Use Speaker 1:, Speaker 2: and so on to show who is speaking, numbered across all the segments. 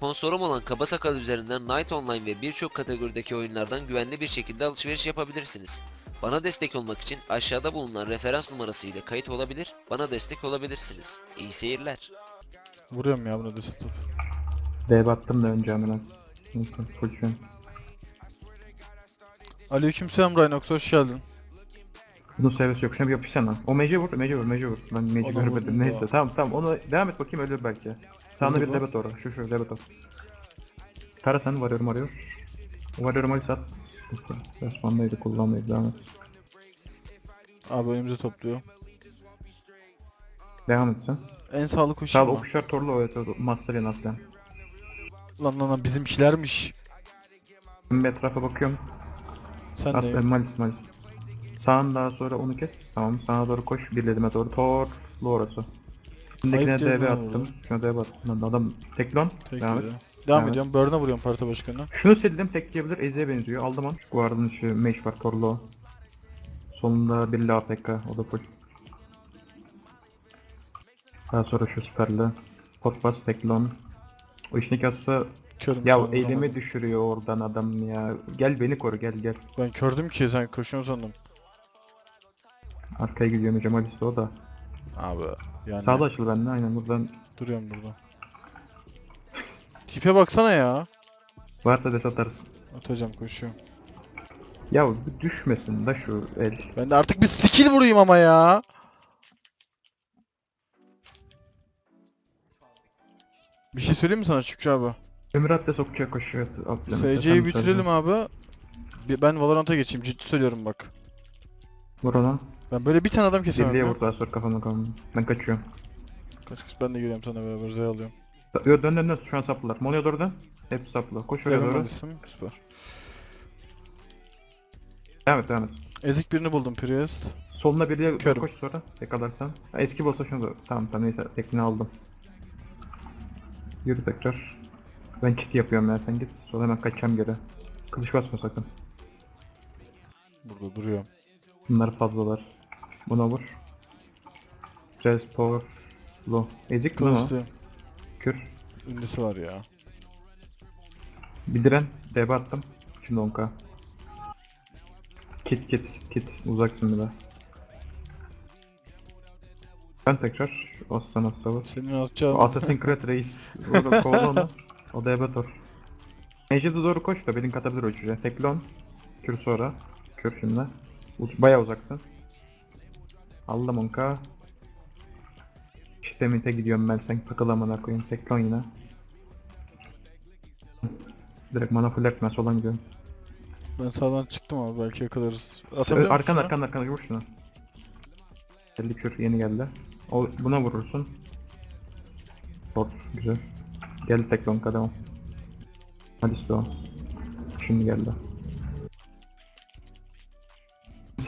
Speaker 1: Sponsorum olan Kaba Sakal üzerinden Night Online ve birçok kategorideki oyunlardan güvenli bir şekilde alışveriş yapabilirsiniz. Bana destek olmak için aşağıda bulunan referans numarası ile kayıt olabilir, bana destek olabilirsiniz. İyi seyirler.
Speaker 2: Vuruyorum ya bunu düz tutup.
Speaker 3: D battım da önce amına. An.
Speaker 2: Aleykümselam Rhinox hoş geldin.
Speaker 3: Bunun seviyesi yok. Şuna bir yapışsana. O mece vur, mece vur, mece vur. Ben mece görmedim. Neyse tamam tamam onu devam et bakayım ölür belki. Sağında bir debet orada. Şu şu debet or. Tara sen varıyorum arıyor. Varıyorum Ali sat. Resmandaydı kullanmaydı devam et.
Speaker 2: Abi önümüze topluyor.
Speaker 3: Devam et sen.
Speaker 2: En sağlık
Speaker 3: Sağ
Speaker 2: koşayım
Speaker 3: ol okuşlar torlu evet o master yan atlayan.
Speaker 2: Lan lan lan bizimkilermiş.
Speaker 3: Ben bir etrafa bakıyorum.
Speaker 2: Sen
Speaker 3: At
Speaker 2: de.
Speaker 3: ben malis malis. Sağın daha sonra onu kes. Tamam sağa doğru koş. Birledime doğru. Torlu orası. Şimdikine
Speaker 2: Ayıp
Speaker 3: DB attım. Şuna DB attım. Adam teklon.
Speaker 2: Tek
Speaker 3: Devam et.
Speaker 2: yürü. Devam
Speaker 3: Evet.
Speaker 2: ediyorum. Burn'a vuruyorum parti başkanına.
Speaker 3: Şunu sildim tek diyebilir. Eze'ye benziyor. Aldım onu. Şu guardın şu mage var torlu. Sonunda bir APK. O da full. Daha sonra şu süperli. Potbas teklon. O işini kassa
Speaker 2: Körüm
Speaker 3: ya elimi düşürüyor oradan adam ya. Gel beni koru gel gel.
Speaker 2: Ben kördüm ki sen koşuyorsun sandım.
Speaker 3: Arkaya gidiyorum hocam Alice o da.
Speaker 2: Abi yani
Speaker 3: Sağda açıl bende aynen buradan.
Speaker 2: duruyorum burada. Tipe baksana ya.
Speaker 3: Varsa des atarız.
Speaker 2: Atacağım koşuyorum.
Speaker 3: Ya bu düşmesin da şu el.
Speaker 2: Ben de artık bir skill vurayım ama ya. Bir şey söyleyeyim mi sana Şükrü abi?
Speaker 3: Ömür Atlas okçuya koşuyor.
Speaker 2: SC'yi bitirelim abi. Ben Valorant'a geçeyim ciddi söylüyorum bak.
Speaker 3: Vur ona.
Speaker 2: Ben böyle bir tane adam kesemem
Speaker 3: Birliğe
Speaker 2: ya.
Speaker 3: vur daha sonra kafama kafama. Ben kaçıyorum.
Speaker 2: Kaç kaç ben de geliyorum sana beraber Z alıyorum.
Speaker 3: Yo dön dön dön şu an saplılar. Mono'ya doğru dön. Hep saplı. Koş oraya
Speaker 2: Devam
Speaker 3: doğru.
Speaker 2: edesim. Süper.
Speaker 3: Devam et devam et.
Speaker 2: Ezik birini buldum Priest.
Speaker 3: Soluna birliğe
Speaker 2: Körüm.
Speaker 3: koş sonra. Yakalarsan. Ha, eski boss'a şunu da. Tamam tamam neyse tekniği aldım. Yürü tekrar. Ben kit yapıyorum ya sen git. Sonra hemen kaçacağım geri. Kılıç basma sakın.
Speaker 2: Burada duruyor.
Speaker 3: Bunlar fazlalar. Buna vur. Restore. Lo. Ezik o?
Speaker 2: Kılıçlı.
Speaker 3: Kür.
Speaker 2: Ünlüsü var ya.
Speaker 3: Bir diren. DB attım. Şimdi 10k. Kit kit kit. Uzaksın bir daha. Ben tekrar. Aslan aslan.
Speaker 2: Senin atacağın...
Speaker 3: Assassin's Creed reis. Orada kovala onu. O da Ebetor. Mage'e doğru koş da belin katabilir o çocuğa. Teklon. Kür sonra. Kür şimdi. Uz bayağı uzaksın. Aldım 10k. İşte mite gidiyorum ben sen takıl amına koyayım. Teklon yine. Direkt mana full ben soldan gidiyorum.
Speaker 2: Ben sağdan çıktım abi belki yakalarız. Atabiliyor
Speaker 3: Arkan
Speaker 2: musun
Speaker 3: arkan arkan vur şunu. Geldi kür yeni geldi. O buna vurursun. Bot güzel. Geldi teklon kademem. Hadi devam. Şimdi geldi.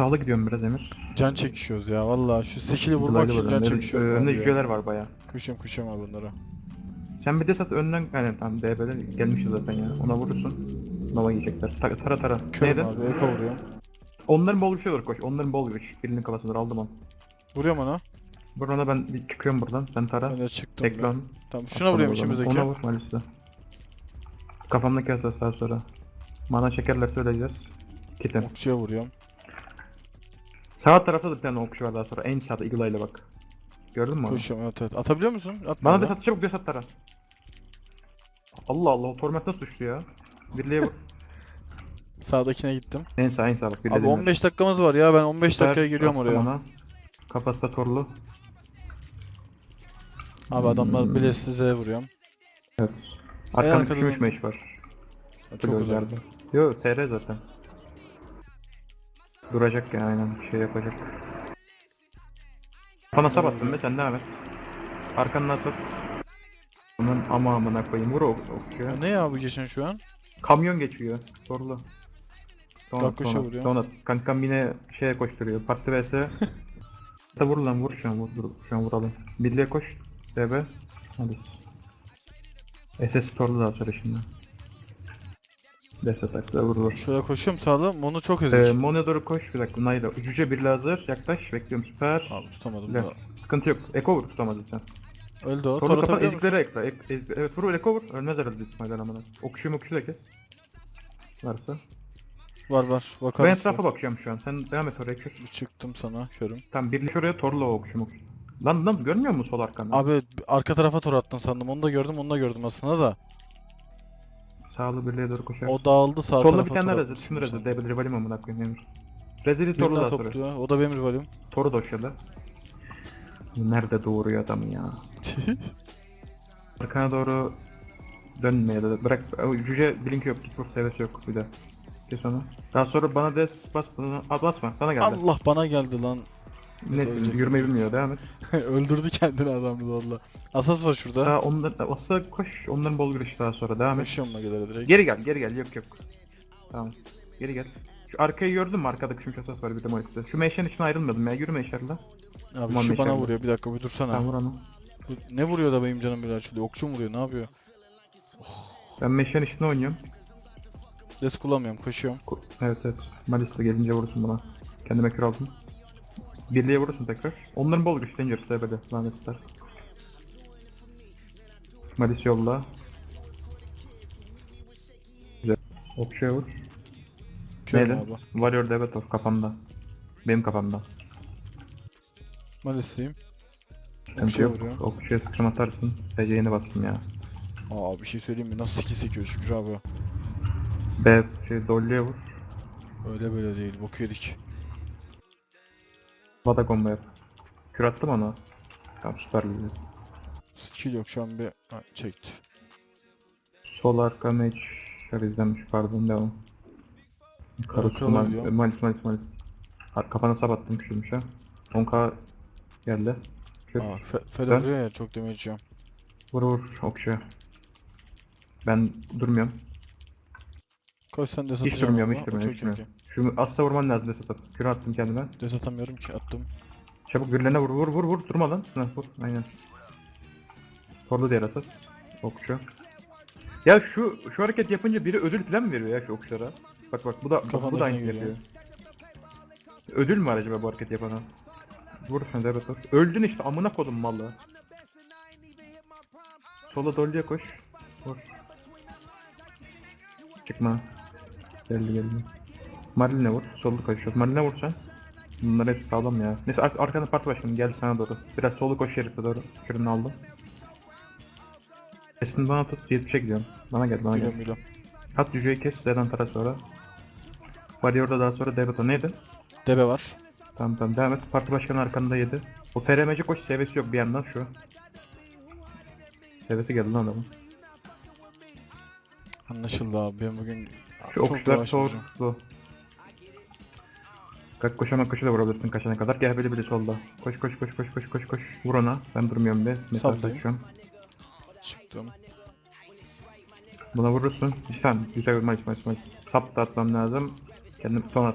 Speaker 3: Sağlı gidiyorum biraz Emir.
Speaker 2: Can çekişiyoruz ya valla şu skill'i vurmak için can çekişiyoruz.
Speaker 3: Ö- Önde cüceler var baya.
Speaker 2: Koşuyorum koşuyorum abi bunlara.
Speaker 3: Sen bir de sat önden yani tam DB'den gelmiş zaten ya. Ona vurursun. Nova yiyecekler. Ta- tara tara.
Speaker 2: Körüm
Speaker 3: Neydi?
Speaker 2: abi eko vuruyorum.
Speaker 3: Onların bol bir şey olur koş. Onların bol bir Birinin kafasını aldım onu.
Speaker 2: Vuruyorum ona.
Speaker 3: Buradan ben bir çıkıyorum buradan. Sen tara.
Speaker 2: Ben de çıktım. ben.
Speaker 3: Teklon.
Speaker 2: Tamam şuna
Speaker 3: Atsana
Speaker 2: vuruyorum içimizdeki.
Speaker 3: Ona vur Malis'le. Kafamdaki daha sonra. Mana çekerler söyleyeceğiz. Kitim.
Speaker 2: Okçuya vuruyorum.
Speaker 3: Sağ tarafta da bir tane okçu var daha sonra. En sağda Eagle Eye'le bak. Gördün mü onu?
Speaker 2: Koşuyorum evet evet. Atabiliyor musun? At
Speaker 3: Bana da sat çabuk desat tara. Allah Allah o torment nasıl düştü ya? Birliğe vur.
Speaker 2: Sağdakine gittim.
Speaker 3: en sağ en sağ bak. birliğe
Speaker 2: Abi
Speaker 3: dinle.
Speaker 2: 15 dakikamız var ya ben 15
Speaker 3: Süper,
Speaker 2: dakikaya geliyorum
Speaker 3: attım
Speaker 2: oraya.
Speaker 3: ona. Torlu.
Speaker 2: Abi adamlar
Speaker 3: Hmm.
Speaker 2: bile size vuruyorum.
Speaker 3: Evet. Arkamda
Speaker 2: arkada
Speaker 3: düşmüş
Speaker 2: da-
Speaker 3: meş var.
Speaker 2: Çok
Speaker 3: Full
Speaker 2: uzak.
Speaker 3: Yo TR zaten. Duracak ya aynen şey yapacak. Bana sap attın be sen devam et. Arkanın asas. Bunun ama amına koyayım vur o okçuya.
Speaker 2: Ya ne ya bu geçen şu an?
Speaker 3: Kamyon geçiyor. Sorulu. Donat,
Speaker 2: Bak koşa
Speaker 3: donat,
Speaker 2: vuruyor.
Speaker 3: donat. Kankam yine şeye koşturuyor. Parti vs. da vur lan vur şu an vur, vur şu an vuralım. Birliğe koş. DB. Hadi. SS torlu daha sonra şimdi. Deste takla vur vur.
Speaker 2: Şöyle koşuyorum sağda. Onu çok ezik.
Speaker 3: Ee, Mon'a doğru koş bir dakika. Nayla. Cüce bir hazır. Yaklaş. Bekliyorum süper.
Speaker 2: Abi tutamadım da.
Speaker 3: Sıkıntı yok. Eko vur tutamadın sen.
Speaker 2: Öldü o.
Speaker 3: Torlu
Speaker 2: Tor
Speaker 3: kapat ezikleri ekle. Ek, ezik- evet vur öyle vur. Ölmez herhalde İsmail amına. Okuşu mokuşu da kes. Varsa.
Speaker 2: Var var.
Speaker 3: Ben
Speaker 2: Bakarız.
Speaker 3: etrafa bakıyorum şu an. Sen devam et oraya kür.
Speaker 2: Çıktım sana körüm.
Speaker 3: Tamam birlik oraya torlu o okuşu mokuşu. Lan lan görmüyor musun sol arkandan?
Speaker 2: Abi arka tarafa tor attın sandım. Onu da gördüm, onu da gördüm aslında da.
Speaker 3: Sağlı birliğe doğru koşar.
Speaker 2: O dağıldı sağ
Speaker 3: Solda
Speaker 2: tarafa
Speaker 3: bir tane daha rezil. Şunu rezil.
Speaker 2: sen.
Speaker 3: Debel rivalim amına koyayım Emir. Rezili toru sonra.
Speaker 2: topluyor. O da benim rivalim.
Speaker 3: Toru da. Nerede doğuruyor adamı ya? Arkana doğru dönme ya da bırak o cüce blink yok git vur sevesi yok bir de. Kes onu. Daha sonra bana des bas bana Aa, basma sana geldi.
Speaker 2: Allah bana geldi lan. Ölecek.
Speaker 3: yürümeyi bilmiyor devam et.
Speaker 2: Öldürdü kendini adam zorla. Asas var şurada.
Speaker 3: Sağ onların asa koş onların bol giriş daha sonra devam et.
Speaker 2: Koşuyorum gelere direkt.
Speaker 3: Geri gel geri gel yok yok. Tamam. Geri gel. Şu arkayı gördün mü arkada küçük asas var bir de Maris'te. Şu meşen için ayrılmadım ya yürüme işlerle.
Speaker 2: Abi
Speaker 3: Aman
Speaker 2: şu bana vuruyor. Bir dakika bir dursana.
Speaker 3: Tamam vur onu.
Speaker 2: Bu ne vuruyor da benim canım bir açılıyor? Okçu mu vuruyor? Ne yapıyor?
Speaker 3: Ben meşen içinde oynuyorum.
Speaker 2: Des kullanmıyorum. Koşuyorum.
Speaker 3: Ko- Evet evet. Malis'te gelince vurursun bana. Kendime kür aldım. Birliğe vurursun tekrar. Onların bol güç Danger böyle lanetler. Malis yolla. Güzel. Okçuya vur.
Speaker 2: Körüm
Speaker 3: Neydi?
Speaker 2: abi.
Speaker 3: Warrior Devator kafamda. Benim kafamda.
Speaker 2: Okçuya
Speaker 3: yok.
Speaker 2: vuruyor.
Speaker 3: Okçuya sıkışım atarsın. TC yeni bastım ya.
Speaker 2: Aa bir şey söyleyeyim mi? Nasıl 8 sekiyor Şükrü abi.
Speaker 3: B şey Dolly'e vur.
Speaker 2: Öyle böyle değil. Bok yedik.
Speaker 3: Vada combo yap. Kür attım ona. Tamam süper güzel.
Speaker 2: Skill yok şu an bir... Ha, çekti.
Speaker 3: Sol arka mage bizdenmiş pardon devam. Mal,
Speaker 2: diyor.
Speaker 3: malis malis malis. Ar- Kafana sabattım küçülmüş ha. 10k geldi. Kür.
Speaker 2: Aa fe Fede vuruyor ya çok damage yiyorum.
Speaker 3: Vur vur okşa. Ben durmuyorum.
Speaker 2: Koş sen des
Speaker 3: Hiç durmuyorum hiç durmuyorum hiç durmuyorum. Şu asla vurman lazım desat at. Kür attım kendime.
Speaker 2: okey. Des atamıyorum ki attım.
Speaker 3: Çabuk birilerine vur vur vur vur durma lan. Hı, vur aynen. Torlu diğer asas. Okçu. Ya şu şu hareket yapınca biri ödül falan mı veriyor ya şu okçulara? Bak bak bu da bu, bu da aynı yapıyor. Ödül mü var acaba bu hareket yapana? Vur sen de evet. Öldün işte amına kodum malı. Sola dolluya koş. Vur. Çıkma. Geldi geldi. Marlin'e vur. Solu koşuyor. Marlin'e vur sen. Bunlar hep sağlam ya. Neyse ar arkanda parti başkanı geldi sana doğru. Biraz solu koş şerife doğru. Kürünü aldım. Esin bana tut 70'e gidiyorum. Bana gel bana gel.
Speaker 2: Biliyorum.
Speaker 3: At cüceyi kes Zeden tara sonra. Warrior'da daha sonra Devato neydi?
Speaker 2: Debe var.
Speaker 3: Tamam tamam devam et. Parti başkanı arkanda yedi. O FRMC koş seviyesi yok bir yandan şu. Seviyesi geldi lan adamın.
Speaker 2: Anlaşıldı abi. Ben bugün
Speaker 3: Şu
Speaker 2: çok
Speaker 3: okçular
Speaker 2: yavaş vuracağım.
Speaker 3: bu. Kalk koşamak koşu da vurabilirsin kaçana kadar. Gel biri biri solda. Koş koş koş koş koş koş koş. Vur ona. Ben durmuyorum be. Mesafe
Speaker 2: Sallayayım.
Speaker 3: açıyorum.
Speaker 2: Çıktım.
Speaker 3: Buna vurursun. Tamam. Güzel bir maç maç maç. Sap da atmam lazım. Kendim son at.